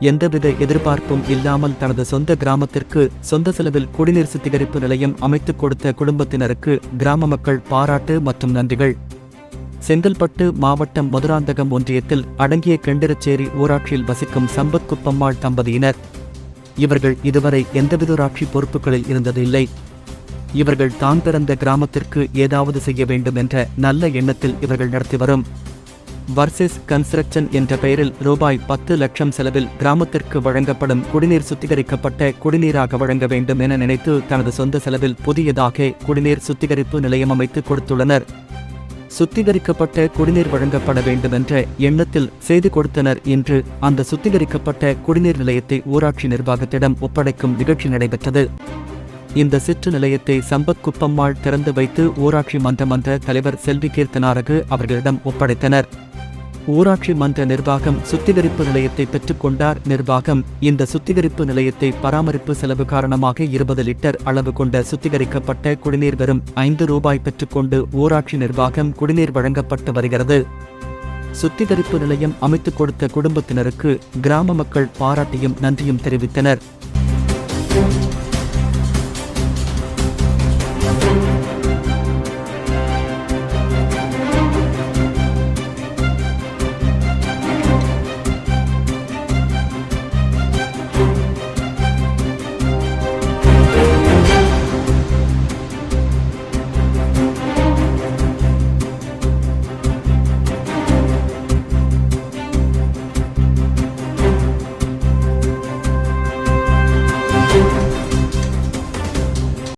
எந்தவித எதிர்பார்ப்பும் இல்லாமல் தனது சொந்த கிராமத்திற்கு சொந்த செலவில் குடிநீர் சுத்திகரிப்பு நிலையம் அமைத்துக் கொடுத்த குடும்பத்தினருக்கு கிராம மக்கள் பாராட்டு மற்றும் நன்றிகள். செங்கல்பட்டு மாவட்டம் மதுராந்தகம் ஒன்றியத்தில் அடங்கிய கெண்டிரச்சேரி ஊராட்சியில் வசிக்கும் சம்பத் குப்பம்மாள் தம்பதியினர். இவர்கள் இதுவரை எந்தவித ஊராட்சி பொறுப்புகளில் இருந்ததில்லை. இவர்கள் தான் பிறந்த கிராமத்திற்கு ஏதாவது செய்ய வேண்டும் என்ற நல்ல எண்ணத்தில் இவர்கள் நடத்தி வரும். வர்சஸ் கன்ஸ்ட்ரக்ஷன் என்ற பெயரில் ரூபாய் பத்து லட்சம் செலவில் கிராமத்திற்கு வழங்கப்படும் குடிநீர் சுத்திகரிக்கப்பட்ட குடிநீராக வழங்க வேண்டும் என நினைத்து தனது சொந்த செலவில் புதியதாக குடிநீர் சுத்திகரிப்பு நிலையம் அமைத்து கொடுத்துள்ளனர். சுத்திகரிக்கப்பட்ட குடிநீர் வழங்கப்பட வேண்டும் என்ற எண்ணத்தில் செய்து கொடுத்தனர் இன்று அந்த சுத்திகரிக்கப்பட்ட குடிநீர் நிலையத்தை ஊராட்சி நிர்வாகத்திடம் ஒப்படைக்கும் நிகழ்ச்சி நடைபெற்றது. இந்த சிற்று நிலையத்தை சம்பத் குப்பம்மாள் திறந்து வைத்து ஊராட்சி மன்ற மன்ற தலைவர் செல்வி கீர்த்தனாரகு அவர்களிடம் ஒப்படைத்தனர். ஊராட்சி மன்ற நிர்வாகம் சுத்திகரிப்பு நிலையத்தை பெற்றுக்கொண்டார் நிர்வாகம் இந்த சுத்திகரிப்பு நிலையத்தை பராமரிப்பு செலவு காரணமாக இருபது லிட்டர் அளவு கொண்ட சுத்திகரிக்கப்பட்ட குடிநீர் வெறும் ஐந்து ரூபாய் பெற்றுக்கொண்டு ஊராட்சி நிர்வாகம் குடிநீர் வழங்கப்பட்டு வருகிறது. சுத்திகரிப்பு நிலையம் அமைத்துக் கொடுத்த குடும்பத்தினருக்கு கிராம மக்கள் பாராட்டியும் நன்றியும் தெரிவித்தனர்.